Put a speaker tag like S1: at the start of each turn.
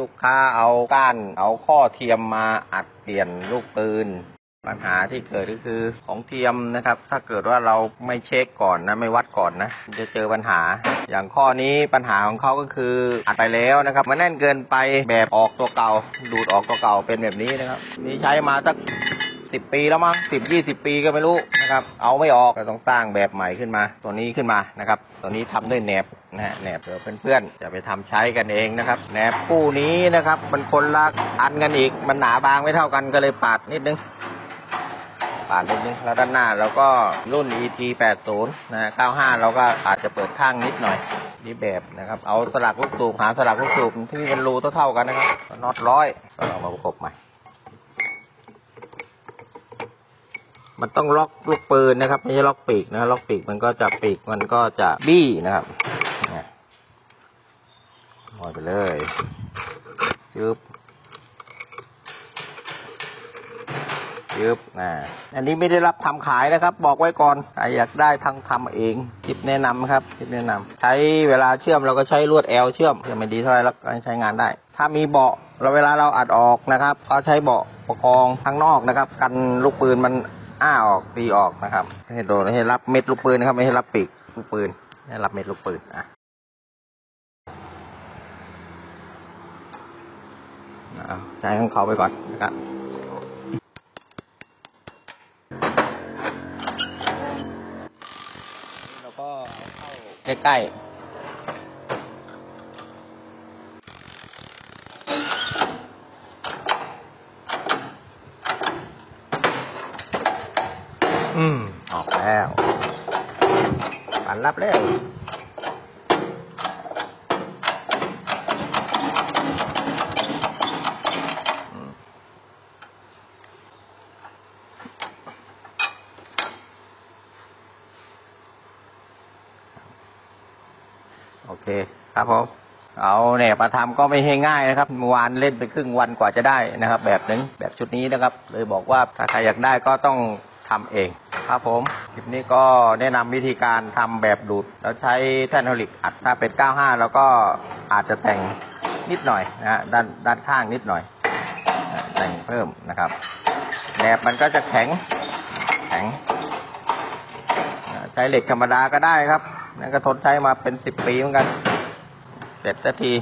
S1: ลูกค้าเอาก้านเอาข้อเทียมมาอัดเปลี่ยนลูกปืนปัญหาที่เกิดก็คือของเทียมนะครับ ถ้าเกิดว่าเราไม่เช็คก่อนนะไม่วัดก่อนนะจะเจอปัญหา อย่างข้อนี้ปัญหาของเขาก็คืออัดไปแล้วนะครับ มันแน่นเกินไปแบบออกตัวเก่า ดูดออกตัวเก่าเป็นแบบนี้นะครับ นี่ใช้มาสักสิบปีแล้วมั้งสิบยี่สิบปีก็ไม่รู้ นะครับ เอาไม่ออกก็ต้องสร้างแบบใหม่ขึ้นมา ตัวนี้ขึ้นมานะครับ ตัวนี้ทำด้วยแหนบนะฮะแหนบเผื่อเพื่อนๆจะไปทำใช้กันเองนะครับแหนบคู่นี้นะครับมันคนละอันกันอีกมันหนาบางไม่เท่ากันก็เลยปาดนิดนึงปาดนิดนึงแล้วด้านหน้าเราก็รุ่น ET 80นะฮะ95 เราก็อาจจะเปิดข้างนิดหน่อยนี่แบบนะครับ เอาสลักลูกสูบหาสลักลูกสูบที่เป็นรูเท่าๆกันนะครับน็อตร้อยก็เอามาประกบใหม่ มันต้องล็อกลูกปืนนะครับ ไม่ใช่ล็อกปีกนะล็อกปีกมันก็จะปีกมันก็จะบี้นะครับเนี่ยลอยไปเลยจึ๊บยึบนะอันนี้ไม่ได้รับทำขายนะครับ บอกไว้ก่อนใครอยากได้ทั้งทำเองคลิปแนะนำครับคลิปแนะนำใช้เวลาเชื่อมเราก็ใช้ลวดแอลเชื่อมจะไม่ดีเท่าไหร่แล้วใช้งานได้ ถ้ามีเบาะเราเวลาเราอัดออกนะครับ ก็ใช้เบาะประคองข้างนอกนะครับ กันลูกปืนมัน อ้าออกตีออกนะครับ ให้โดนให้รับเม็ดลูกปืนนะครับ ไม่ให้รับปีกลูกปืนให้รับเม็ดลูกปืนอะใช้ของเขาไปก่อนนะครับเราก็เอาเข้าใกล้ๆ อืมออกแล้วปันรับแล้วโอเค ครับผมเอาเนี่ยมาทำก็ไม่ใช่ง่ายนะครับเมื่อวานเล่นไปครึ่งวันกว่าจะได้นะครับ แบบหนึ่งแบบชุดนี้นะครับ เลยบอกว่าถ้าใครอยากได้ก็ต้องทำเอง ครับผม คลิปนี้ก็แนะนำวิธีการทำแบบดูด แล้วใช้แท่นโฮลิกอัดถ้าเป็น 95 แล้วก็อาจจะแต่งนิดหน่อยนะฮะด้านด้านข้างนิดหน่อย แต่งเพิ่มนะครับแหนบมันก็จะแข็งแข็ง ใช้เหล็กธรรมดาก็ได้ครับ นั่นก็ทนใช้มาเป็นสิบปีเหมือนกัน เสร็จสักที